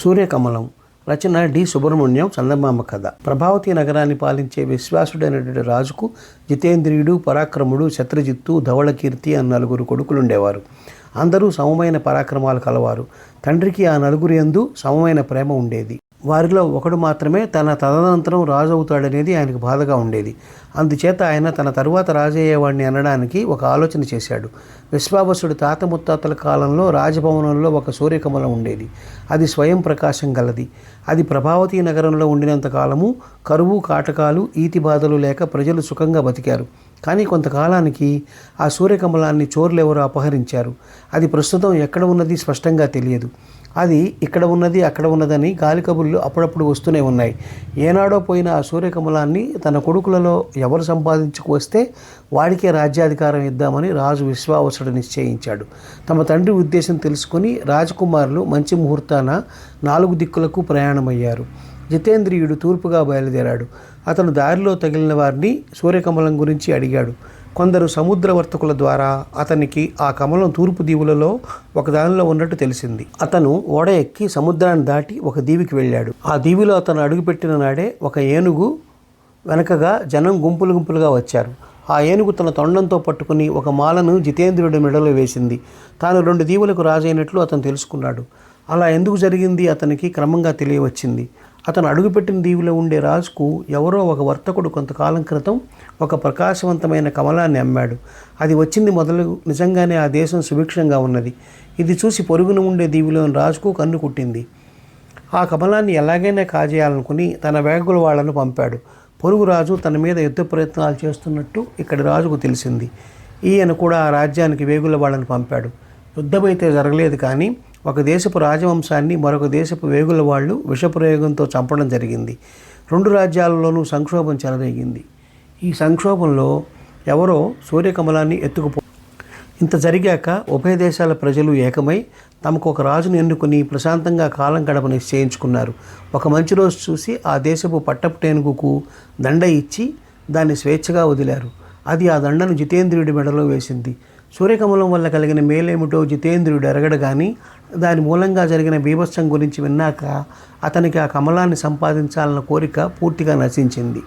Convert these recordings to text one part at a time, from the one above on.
సూర్యకమలం రచన D. Subrahmanyam చందమామ కథ. ప్రభావతి నగరాన్ని పాలించే విశ్వాసుడైనటువంటి రాజుకు జితేంద్రియుడు పరాక్రముడు శత్రుజిత్తు ధవళకీర్తి అన్న నలుగురు కొడుకులుండేవారు. అందరూ సమమైన పరాక్రమాలు కలవారు తండ్రికి ఆ నలుగురి యందు సమమైన ప్రేమ ఉండేది. వారిలో ఒకడు మాత్రమే తన తదనంతరం రాజు అవుతాడనేది ఆయనకు బాధగా ఉండేది. అందుచేత ఆయన తన తరువాత రాజయ్యేవాడిని అనడానికి ఒక ఆలోచన చేశాడు. విశ్వాభసుడు తాత ముత్తాతల కాలంలో రాజభవనంలో ఒక సూర్యకమలం ఉండేది. అది స్వయం ప్రకాశం గలది. అది ప్రభావతి నగరంలో ఉండినంత కాలము కరువు కాటకాలు ఈతి బాధలు లేక ప్రజలు సుఖంగా బతికారు. కానీ కొంతకాలానికి ఆ సూర్యకమలాన్ని చోర్లెవరో అపహరించారు. అది ప్రస్తుతం ఎక్కడ ఉన్నది స్పష్టంగా తెలియదు. అది ఇక్కడ ఉన్నది అక్కడ ఉన్నదని గాలి కబుర్లు అప్పుడప్పుడు వస్తూనే ఉన్నాయి. ఏనాడో పోయిన ఆ సూర్యకమలాన్ని తన కొడుకులలో ఎవరు సంపాదించుకు వస్తే వాడికే రాజ్యాధికారం ఇద్దామని రాజు విశ్వావసుడు నిశ్చయించాడు. తమ తండ్రి ఉద్దేశం తెలుసుకుని రాజకుమారులు మంచి ముహూర్తాన నాలుగు దిక్కులకు ప్రయాణమయ్యారు. జితేంద్రియుడు తూర్పుగా బయలుదేరాడు. అతను దారిలో తగిలిన వారిని సూర్యకమలం గురించి అడిగాడు. కొందరు సముద్ర వర్తకుల ద్వారా అతనికి ఆ కమలం తూర్పు దీవులలో ఒకదానిలో ఉన్నట్టు తెలిసింది. అతను ఓడ ఎక్కి సముద్రాన్ని దాటి ఒక దీవికి వెళ్ళాడు. ఆ దీవిలో అతను అడుగుపెట్టిన నాడే ఒక ఏనుగు వెనకగా జనం గుంపులు గుంపులుగా వచ్చారు. ఆ ఏనుగు తన తొండంతో పట్టుకుని ఒక మాలను జితేంద్రుడి మెడలో వేసింది. తాను రెండు దీవులకు రాజైనట్లు అతను తెలుసుకున్నాడు. అలా ఎందుకు జరిగింది అతనికి క్రమంగా తెలియవచ్చింది. అతను అడుగుపెట్టిన దీవిలో ఉండే రాజుకు ఎవరో ఒక వర్తకుడు కొంతకాలం క్రితం ఒక ప్రకాశవంతమైన కమలాన్ని అమ్మాడు. అది వచ్చింది మొదలు నిజంగానే ఆ దేశం సుభిక్షంగా ఉన్నది. ఇది చూసి పొరుగున ఉండే దీవిలోని రాజుకు కన్ను కుట్టింది. ఆ కమలాన్ని ఎలాగైనా కాజేయాలనుకుని తన వేగుల వాళ్ళను పంపాడు. పొరుగు రాజు తన మీద యుద్ధ ప్రయత్నాలు చేస్తున్నట్టు ఇక్కడి రాజుకు తెలిసింది. ఈయన కూడా ఆ రాజ్యానికి వేగుల వాళ్ళని పంపాడు. యుద్ధమైతే జరగలేదు కానీ ఒక దేశపు రాజవంశాన్ని మరొక దేశపు వేగుల వాళ్ళు విషప్రయోగంతో చంపడం జరిగింది. రెండు రాజ్యాలలోనూ సంక్షోభం చెలరేగింది. ఈ సంక్షోభంలో ఎవరో సూర్యకమలాన్ని ఎత్తుకుపో ఇంత జరిగాక ఉభయ దేశాల ప్రజలు ఏకమై తమకు ఒక రాజును ఎన్నుకుని ప్రశాంతంగా కాలం గడప నిశ్చయించుకున్నారు. ఒక మంచి రోజు చూసి ఆ దేశపు పట్టపుటేనుగుకు దండ ఇచ్చి దాన్ని స్వేచ్ఛగా వదిలారు. అది ఆ దండను జితేంద్రుడి మెడలో వేసింది. సూర్యకమలం వల్ల కలిగిన మేలేమిటో జితేంద్రుడు ఎరగడు కానీ దాని మూలంగా జరిగిన బీభత్సం గురించి విన్నాక అతనికి ఆ కమలాన్ని సంపాదించాలన్న కోరిక పూర్తిగా నశించింది.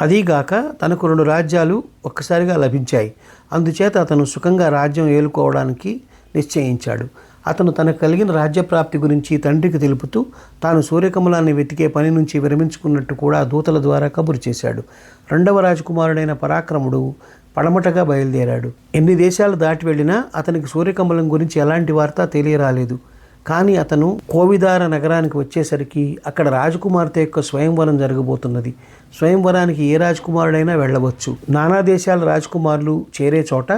అదీగాక తనకు రెండు రాజ్యాలు ఒక్కసారిగా లభించాయి. అందుచేత అతను సుఖంగా రాజ్యం ఏలుకోవడానికి నిశ్చయించాడు. అతను తనకు కలిగిన రాజ్యప్రాప్తి గురించి తండ్రికి తెలుపుతూ తాను సూర్యకమలాన్ని వెతికే పని నుంచి విరమించుకున్నట్టు కూడా దూతల ద్వారా కబురు చేశాడు. రెండవ రాజకుమారుడైన పరాక్రముడు పడమటగా బయలుదేరాడు. ఎన్ని దేశాలు దాటి వెళ్ళినా అతనికి సూర్యకమలం గురించి ఎలాంటి వార్త తెలియరాలేదు. కానీ అతను కోవిదార నగరానికి వచ్చేసరికి అక్కడ రాజకుమార్తె యొక్క స్వయంవరం జరగబోతున్నది. స్వయంవరానికి ఏ రాజకుమారుడైనా వెళ్ళవచ్చు. నానా దేశాల రాజకుమారులు చేరే చోట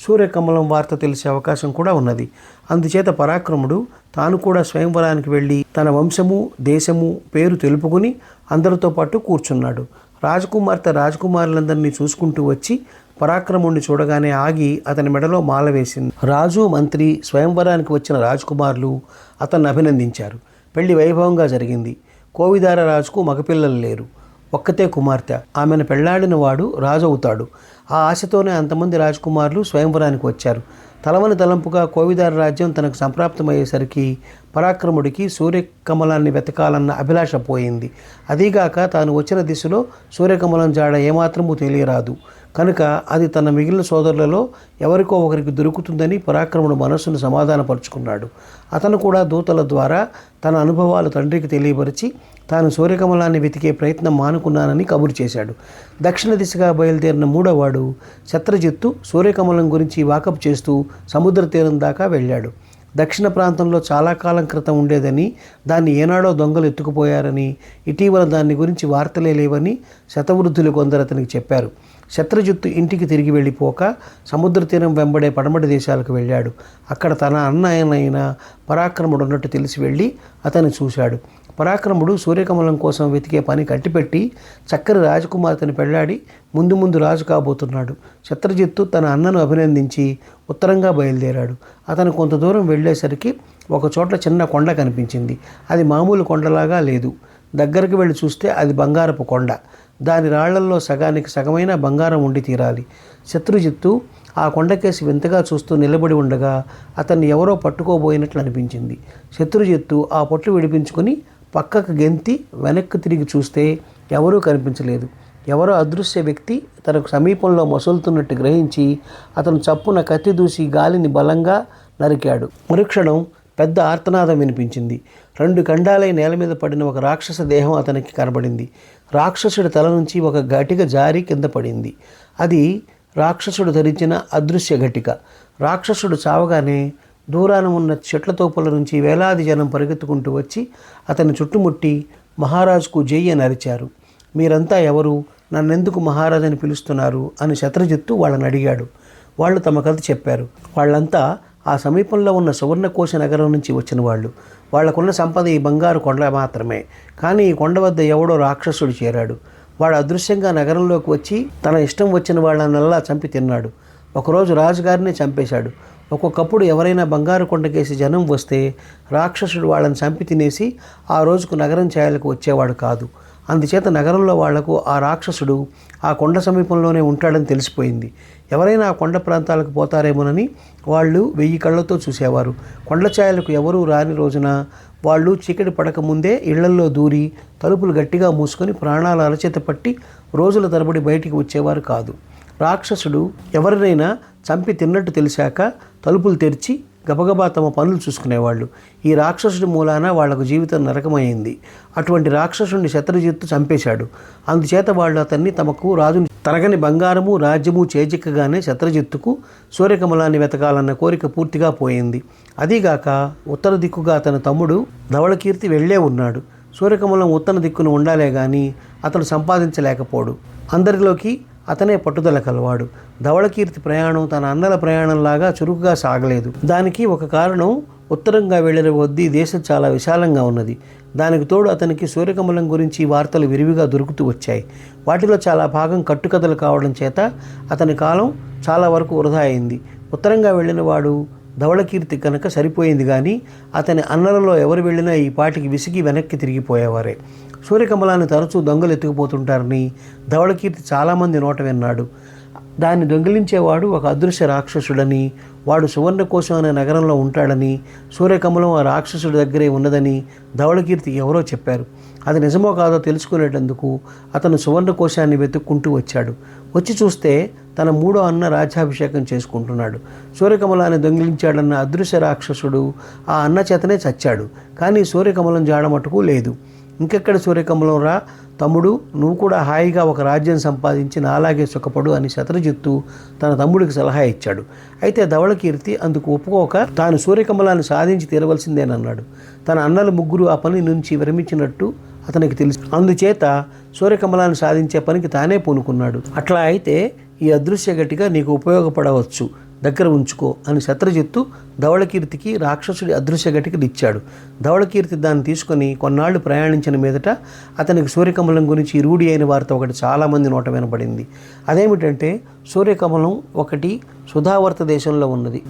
సూర్యకమలం వార్త తెలిసే అవకాశం కూడా ఉన్నది. అందుచేత పరాక్రముడు తాను కూడా స్వయంవరానికి వెళ్ళి తన వంశము దేశము పేరు తెలుపుకుని అందరితో పాటు కూర్చున్నాడు. రాజకుమార్తె రాజకుమారులందరినీ చూసుకుంటూ వచ్చి పరాక్రముణ్ణి చూడగానే ఆగి అతని మెడలో మాల వేసింది. రాజు మంత్రి స్వయంవరానికి వచ్చిన రాజకుమారులు అతన్ని అభినందించారు. పెళ్ళి వైభవంగా జరిగింది. కోవిదార రాజుకు మగపిల్లలు లేరు. ఒక్కతే కుమార్తె. ఆమెను పెళ్ళాడిన వాడు రాజు అవుతాడు. ఆ ఆశతోనే అంతమంది రాజకుమారులు స్వయంవరానికి వచ్చారు. తలవని తలంపుగా కోవిదార రాజ్యం తనకు సంప్రాప్తమయ్యేసరికి పరాక్రముడికి సూర్యకమలాన్ని వెతకాలన్న అభిలాష పోయింది. అదీగాక తాను వచ్చిన దిశలో సూర్యకమలం జాడ ఏమాత్రమూ తెలియరాదు. కనుక అది తన మిగిలిన సోదరులలో ఎవరికో ఒకరికి దొరుకుతుందని పరాక్రముడు మనస్సును సమాధానపరుచుకున్నాడు. అతను కూడా దూతల ద్వారా తన అనుభవాలు తండ్రికి తెలియపరిచి తాను సూర్యకమలాన్ని వెతికే ప్రయత్నం మానుకున్నానని కబురు చేశాడు. దక్షిణ దిశగా బయలుదేరిన మూడోవాడు శత్రజిత్తు సూర్యకమలం గురించి వాకప్ చేస్తూ సముద్ర తీరం దాకా వెళ్ళాడు. దక్షిణ ప్రాంతంలో చాలా కాలం క్రితం ఉండేదని దాన్ని ఏనాడో దొంగలు ఎత్తుకుపోయారని ఇటీవల దాని గురించి వార్తలే లేవని శతవృద్ధులు కొందరు అతనికి చెప్పారు. శత్రుజిత్తు ఇంటికి తిరిగి వెళ్ళిపోక సముద్ర తీరం వెంబడే పడమటి దేశాలకు వెళ్ళాడు. అక్కడ తన అన్నయనైన పరాక్రముడు ఉన్నట్టు తెలిసి వెళ్ళి అతన్ని చూశాడు. పరాక్రముడు సూర్యకమలం కోసం వెతికే పని కట్టిపెట్టి చక్కని రాజకుమార్తెను పెళ్ళాడి ముందు ముందు రాజు కాబోతున్నాడు. శత్రుజిత్తు తన అన్నను అభినందించి ఉత్తరంగా బయలుదేరాడు. అతను కొంత దూరం వెళ్ళేసరికి ఒక చోట చిన్న కొండ కనిపించింది. అది మామూలు కొండలాగా లేదు. దగ్గరికి వెళ్ళి చూస్తే అది బంగారపు కొండ. దాని రాళ్ళల్లో సగానికి సగమైన బంగారం ఉండి తీరాలి. శత్రుజిత్తు ఆ కొండకేసి వింతగా చూస్తూ నిలబడి ఉండగా అతన్ని ఎవరో పట్టుకోబోయినట్లు అనిపించింది. శత్రుజిత్తు ఆ పొట్లు విడిపించుకొని పక్కకు గెంతి వెనక్కి తిరిగి చూస్తే ఎవరూ కనిపించలేదు. ఎవరో అదృశ్య వ్యక్తి తనకు సమీపంలో మొసలుతున్నట్టు గ్రహించి అతను చప్పున కత్తి దూసి గాలిని బలంగా నరికాడు. మరుక్షణం పెద్ద ఆర్తనాదం వినిపించింది. రెండు ఖండాలై నేల మీద పడిన ఒక రాక్షస దేహం అతనికి కనబడింది. రాక్షసుడి తల నుంచి ఒక ఘటిక జారి కింద పడింది. అది రాక్షసుడు ధరించిన అదృశ్య ఘటిక. రాక్షసుడు చావగానే దూరాన ఉన్న చెట్ల తోపుల నుంచి వేలాది జనం పరిగెత్తుకుంటూ వచ్చి అతన్ని చుట్టుముట్టి మహారాజుకు జై అని అరిచారు మీరంతా ఎవరు? నన్నెందుకు మహారాజని అని పిలుస్తున్నారు? అని శత్రుజిత్తు వాళ్ళని అడిగాడు. వాళ్ళు తమ కథ చెప్పారు. వాళ్ళంతా ఆ సమీపంలో ఉన్న సువర్ణకోశ నగరం నుంచి వచ్చిన వాళ్ళు. వాళ్ళకున్న సంపద ఈ బంగారు కొండ మాత్రమే. కానీ ఈ కొండ వద్ద ఎవడో రాక్షసుడు చేరాడు. వాడు అదృశ్యంగా నగరంలోకి వచ్చి తన ఇష్టం వచ్చిన వాళ్ళనల్లా చంపి తిన్నాడు. ఒకరోజు రాజుగారిని చంపేశాడు. ఒక్కొక్కప్పుడు ఎవరైనా బంగారు కొండకేసి జనం వస్తే రాక్షసుడు వాళ్ళని చంపి తినేసి ఆ రోజుకు నగరం చేయాలకు వచ్చేవాడు కాదు. అందుచేత నగరంలో వాళ్ళకు ఆ రాక్షసుడు ఆ కొండ సమీపంలోనే ఉంటాడని తెలిసిపోయింది. ఎవరైనా ఆ కొండ ప్రాంతాలకు పోతారేమోనని వాళ్ళు వెయ్యి కళ్ళతో చూసేవారు. కొండ ఛాయలకు ఎవరూ రాని రోజున వాళ్ళు చీకటి పడక ముందే ఇళ్ళల్లో దూరి తలుపులు గట్టిగా మూసుకొని ప్రాణాలు అరచేత పట్టి రోజుల తరబడి బయటికి వచ్చేవారు కాదు. రాక్షసుడు ఎవరినైనా చంపి తిన్నట్టు తెలిసాక తలుపులు తెరిచి గబగబా తమ పనులు చూసుకునేవాళ్ళు. ఈ రాక్షసుడి మూలాన వాళ్ళకు జీవితం నరకమైంది అటువంటి రాక్షసుడిని శత్రుజిత్తు చంపేశాడు. అందుచేత వాళ్ళు అతన్ని తమకు రాజుని తరగని బంగారము రాజ్యము చేజిక్కగానే శత్రుజిత్తుకు సూర్యకమలాన్ని వెతకాలన్న కోరిక పూర్తిగా పోయింది. అదీగాక ఉత్తర దిక్కుగా అతని తమ్ముడు ధవళకీర్తి వెళ్ళే ఉన్నాడు. సూర్యకమలం ఉత్తర దిక్కును ఉండాలే గాని అతను సంపాదించలేకపోడు. అందరిలోకి అతనే పట్టుదల కలవాడు. ధవళకీర్తి ప్రయాణం తన అన్నల ప్రయాణంలాగా చురుకుగా సాగలేదు. దానికి ఒక కారణం ఉత్తరంగా వెళ్ళిన కొద్దీ దేశం చాలా విశాలంగా ఉన్నది. దానికి తోడు అతనికి సూర్యకమలం గురించి వార్తలు విరివిగా దొరుకుతూ వచ్చాయి. వాటిలో చాలా భాగం కట్టుకథలు కావడం చేత అతని కాలం చాలా వరకు వృధా అయింది. ఉత్తరంగా వెళ్ళిన వాడు ధవళకీర్తి కనుక సరిపోయింది కానీ అతని అన్నలలో ఎవరు వెళ్ళినా ఈ పాటికి విసిగి వెనక్కి తిరిగిపోయేవారే. సూర్యకమలాన్ని తరచూ దొంగలు ఎత్తుకుపోతుంటారని ధవళకీర్తి చాలామంది నోట విన్నాడు. దాన్ని దొంగిలించేవాడు ఒక అదృశ్య రాక్షసుడని వాడు సువర్ణకోశం అనే నగరంలో ఉంటాడని సూర్యకమలం ఆ రాక్షసుడి దగ్గరే ఉన్నదని ధవళకీర్తి ఎవరో చెప్పారు. అది నిజమో కాదో తెలుసుకునేటందుకు అతను సువర్ణకోశాన్ని వెతుక్కుంటూ వచ్చాడు. వచ్చి చూస్తే తన మూడో అన్న రాజ్యాభిషేకం చేసుకుంటున్నాడు. సూర్యకమలాన్ని దొంగిలించాడన్న అదృశ్య రాక్షసుడు ఆ అన్న చేతనే చచ్చాడు. కానీ సూర్యకమలం జాడమటుకు లేదు. ఇంకెక్కడ సూర్యకమలం రా? తమ్ముడు నువ్వు కూడా హాయిగా ఒక రాజ్యం సంపాదించి నాలాగే సుఖపడు అని శత్రుజిత్తు తన తమ్ముడికి సలహా ఇచ్చాడు. అయితే ధవళకీర్తి అందుకు ఒప్పుకోక తాను సూర్యకమలాన్ని సాధించి తీరవలసిందేనన్నాడు. తన అన్నల ముగ్గురు ఆ పని నుంచి విరమించినట్టు అతనికి తెలుసు. అందుచేత సూర్యకమలాన్ని సాధించే పనికి తానే పూనుకున్నాడు. అట్లా అయితే ఈ అదృశ్య గట్టిగా నీకు ఉపయోగపడవచ్చు. దగ్గర ఉంచుకో అని శత్రుజిత్తు ధవళకీర్తికి రాక్షసుడి అదృశ్య గటికలు ఇచ్చాడు. ధవళకీర్తి దాన్ని తీసుకొని కొన్నాళ్ళు ప్రయాణించిన మీదట అతనికి సూర్యకమలం గురించి రూఢి అయిన వారితో ఒకటి చాలామంది నోట వినబడింది. అదేమిటంటే సూర్యకమలం ఒకటి సుధావర్త దేశంలో ఉన్నది.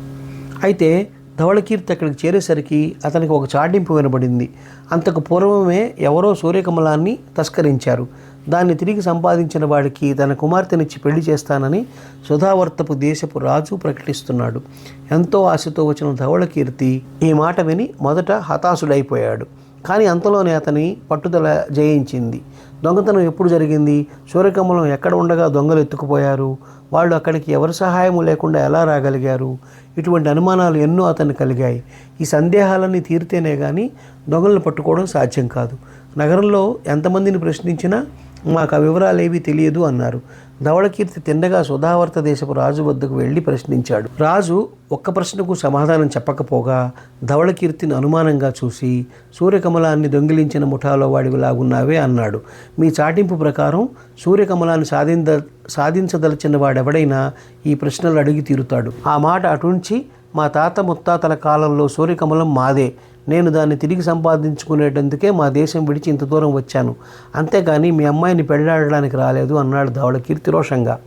అయితే ధవళకీర్తి అక్కడికి చేరేసరికి అతనికి ఒక చాటింపు వినబడింది. అంతకు పూర్వమే ఎవరో సూర్యకమలాన్ని తస్కరించారు. దాన్ని తిరిగి సంపాదించిన వాడికి తన కుమార్తెనిచ్చి పెళ్ళి చేస్తానని సుధావర్తపు దేశపు రాజు ప్రకటిస్తున్నాడు. ఎంతో ఆశతో వచ్చిన ధవళకీర్తి ఈ మాట విని మొదట హతాశుడైపోయాడు. కానీ అంతలోనే అతని పట్టుదల జయించింది. దొంగతనం ఎప్పుడు జరిగింది? సూర్యకమలం ఎక్కడ ఉండగా దొంగలు ఎత్తుకుపోయారు? వాళ్ళు అక్కడికి ఎవరి సహాయం లేకుండా ఎలా రాగలిగారు? ఇటువంటి అనుమానాలు ఎన్నో అతన్ని కలిగాయి. ఈ సందేహాలన్నీ తీరితేనే కానీ దొంగలను పట్టుకోవడం సాధ్యం కాదు. నగరంలో ఎంతమందిని ప్రశ్నించినా మాకు ఆ వివరాలు ఏవి తెలియదు అన్నారు. ధవళకీర్తి తిన్నగా సుధావర్త దేశపు రాజు వద్దకు వెళ్ళి ప్రశ్నించాడు. రాజు ఒక్క ప్రశ్నకు సమాధానం చెప్పకపోగా ధవళకీర్తిని అనుమానంగా చూసి సూర్యకమలాన్ని దొంగిలించిన ముఠాలో వాడివిలాగున్నావే అన్నాడు. మీ చాటింపు ప్రకారం సూర్యకమలాన్ని సాధింద సాధించదలిచిన వాడెవడైనా ఈ ప్రశ్నలు అడిగి తీరుతాడు. ఆ మాట అటుంచి మా తాత ముత్తాతల కాలంలో సూర్యకమలం మాదే. నేను దాన్ని తిరిగి సంపాదించుకునేటందుకే మా దేశం విడిచి ఇంత దూరం వచ్చాను. అంతేగాని మీ అమ్మాయిని పెళ్ళాడడానికి రాలేదు అన్నాడు ధవళకీర్తి రోషంగా.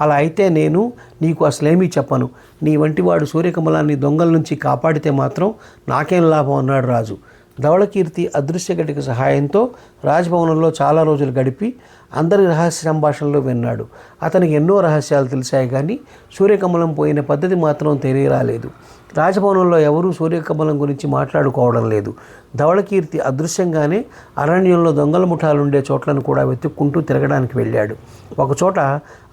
అలా అయితే నేను నీకు అసలేమీ చెప్పను. నీ వంటివాడు సూర్యకమలాన్ని దొంగల నుంచి కాపాడితే మాత్రం నాకేం లాభం అన్నాడు రాజు. ధవళకీర్తి అదృశ్యగటిక సహాయంతో రాజభవనంలో చాలా రోజులు గడిపి అందరి రహస్య సంభాషణలు విన్నాడు. అతనికి ఎన్నో రహస్యాలు తెలిసాయి కానీ సూర్యకమలం పోయిన పద్ధతి మాత్రం తెలియరాలేదు. రాజభవనంలో ఎవరూ సూర్యకమలం గురించి మాట్లాడుకోవడం లేదు. ధవళకీర్తి అదృశ్యంగానే అరణ్యంలో దొంగల ముఠాలుండే చోట్లను కూడా వెతుక్కుంటూ తిరగడానికి వెళ్ళాడు. ఒకచోట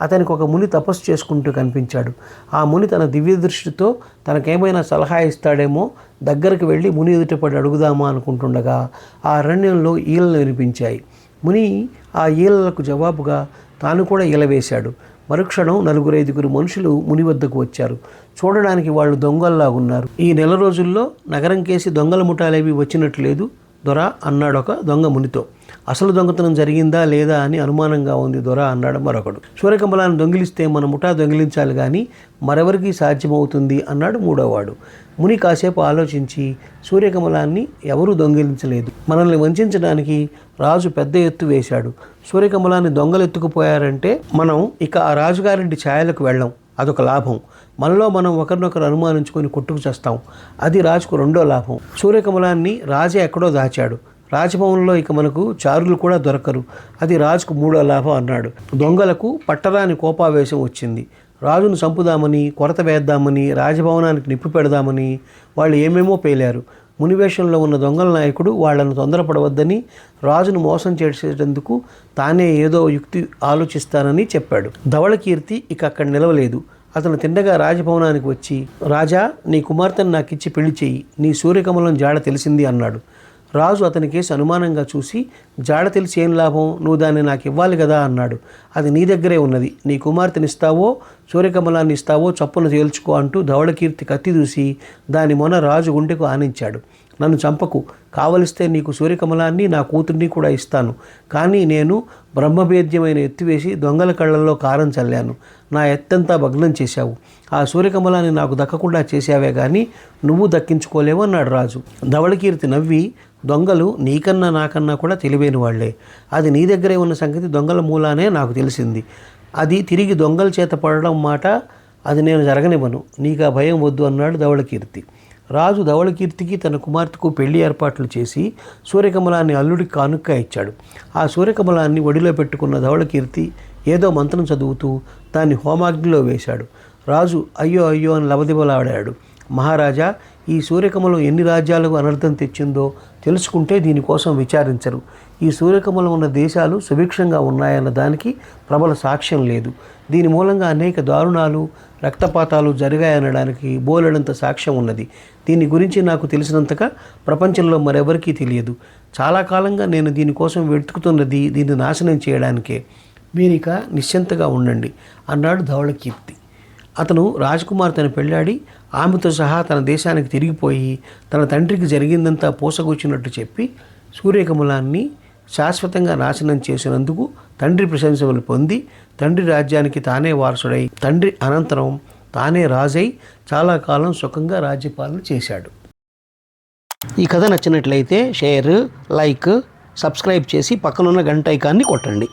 అతనికి ఒక ముని తపస్సు చేసుకుంటూ కనిపించాడు. ఆ ముని తన దివ్య దృష్టితో తనకేమైనా సలహా ఇస్తాడేమో దగ్గరకు వెళ్ళి ముని ఎదుటపడి అడుగుదామా అనుకుంటుండగా ఆ అరణ్యంలో ఈలలు వినిపించాయి. ముని ఆ ఈలలకు జవాబుగా తాను కూడా ఈల వేశాడు. మరుక్షణం నలుగురు ఐదుగురు మనుషులు ముని వద్దకు వచ్చారు. చూడడానికి వాళ్ళు దొంగల్లాగున్నారు. ఈ నెల రోజుల్లో నగరం కేసి దొంగల ముఠాలేవి వచ్చినట్లు లేదు. దొర అన్నాడు ఒక దొంగ మునితో. అసలు దొంగతనం జరిగిందా లేదా అని అనుమానంగా ఉంది దొర అన్నాడు మరొకడు. సూర్యకమలాన్ని దొంగిలిస్తే మన ముఠా దొంగిలించాలి కానీ మరెవరికి సాధ్యమవుతుంది అన్నాడు మూడోవాడు. ముని కాసేపు ఆలోచించి సూర్యకమలాన్ని ఎవరూ దొంగిలించలేదు. మనల్ని వంచడానికి రాజు పెద్ద ఎత్తు వేశాడు. సూర్యకమలాన్ని దొంగలు ఎత్తుకుపోయారంటే మనం ఇక ఆ రాజుగారింటి ఛాయలకు వెళ్ళం. అదొక లాభం. మనలో మనం ఒకరినొకరు అనుమానించుకొని కొట్టుకు చేస్తాం. అది రాజుకు రెండో లాభం. సూర్యకమలాన్ని రాజే ఎక్కడో దాచాడు. రాజభవన్లో ఇక మనకు చారులు కూడా దొరకరు. అది రాజుకు మూడో లాభం అన్నాడు. దొంగలకు పట్టరాని కోపావేశం వచ్చింది. రాజును చంపుదామని కొరత వేద్దామని రాజభవనానికి నిప్పు పెడదామని వాళ్ళు ఏమేమో పేలారు. మునివేషంలో ఉన్న దొంగల నాయకుడు వాళ్ళను తొందరపడవద్దని రాజును మోసం చేసేటందుకు తానే ఏదో యుక్తి ఆలోచిస్తానని చెప్పాడు. ధవళకీర్తి ఇక అక్కడ నిలవలేదు. అతను తిండగా రాజభవనానికి వచ్చి రాజా నీ కుమార్తెను నాకిచ్చి పెళ్ళి చెయ్యి. నీ సూర్యకమలం జాడ తెలిసింది అన్నాడు. రాజు అతని కేసు అనుమానంగా చూసి జాడ తెలిసి ఏం లాభం? నువ్వు దాన్ని నాకు ఇవ్వాలి కదా అన్నాడు. అది నీ దగ్గరే ఉన్నది. నీ కుమార్తెనిస్తావో సూర్యకమలాన్ని ఇస్తావో చప్పున తేల్చుకో అంటూ ధవళకీర్తి కత్తి దూసి దాని మొన రాజు గుండెకు ఆనించాడు. నన్ను చంపకు. కావలిస్తే నీకు సూర్యకమలాన్ని నా కూతుర్ని కూడా ఇస్తాను. కానీ నేను బ్రహ్మభేద్యమైన ఎత్తివేసి దొంగల కళ్ళల్లో కారం చల్లాను. నా ఎత్తంతా భగ్నం చేశావు. ఆ సూర్యకమలాన్ని నాకు దక్కకుండా చేశావే కానీ నువ్వు దక్కించుకోలేవు అన్నాడు రాజు. ధవళకీర్తి నవ్వి దొంగలు నీకన్నా నాకన్నా కూడా తెలివైన వాళ్ళే అది నీ దగ్గరే ఉన్న సంగతి దొంగల మూలానే నాకు తెలిసింది. అది తిరిగి దొంగల చేత పడడం మాట అది నేను జరగనివ్వను. నీకు ఆ భయం వద్దు అన్నాడు ధవళకీర్తి. రాజు ధవళకీర్తికి తన కుమార్తెకు పెళ్ళి ఏర్పాట్లు చేసి సూర్యకమలాన్ని అల్లుడికి కానుక్క ఇచ్చాడు. ఆ సూర్యకమలాన్ని ఒడిలో పెట్టుకున్న ధవళకీర్తి ఏదో మంత్రం చదువుతూ దాన్ని హోమాగ్నిలో వేశాడు. రాజు అయ్యో అయ్యో అని లవదిబలాడాడు మహారాజా ఈ సూర్యకమలం ఎన్ని రాజ్యాలకు అనర్థం తెచ్చిందో తెలుసుకుంటే దీనికోసం విచారించరు. ఈ సూర్యకమలం ఉన్న దేశాలు సుభిక్షంగా ఉన్నాయన్న దానికి ప్రబల సాక్ష్యం లేదు. దీని మూలంగా అనేక దారుణాలు రక్తపాతాలు జరిగాయనడానికి బోలెడంత సాక్ష్యం ఉన్నది. దీని గురించి నాకు తెలిసినంతగా ప్రపంచంలో మరెవరికీ తెలియదు. చాలా కాలంగా నేను దీనికోసం వెతుకుతున్నది దీన్ని నాశనం చేయడానికే. మీరిక నిశ్చింతగా ఉండండి. అన్నాడు ధవళకీర్తి. అతను రాజకుమార్తెను పెళ్ళాడి ఆమెతో సహా తన దేశానికి తిరిగిపోయి తన తండ్రికి జరిగిందంతా పూసగూచినట్టు చెప్పి సూర్యకమలాన్ని శాశ్వతంగా నాశనం చేసినందుకు తండ్రి ప్రశంసలు పొంది తండ్రి రాజ్యానికి తానే వారసుడై తండ్రి అనంతరం తానే రాజై చాలా కాలం సుఖంగా రాజ్యపాలన చేశాడు. ఈ కథ నచ్చినట్లయితే షేర్ లైక్ సబ్స్క్రైబ్ చేసి పక్కనున్న గంట ఐకాన్ని కొట్టండి.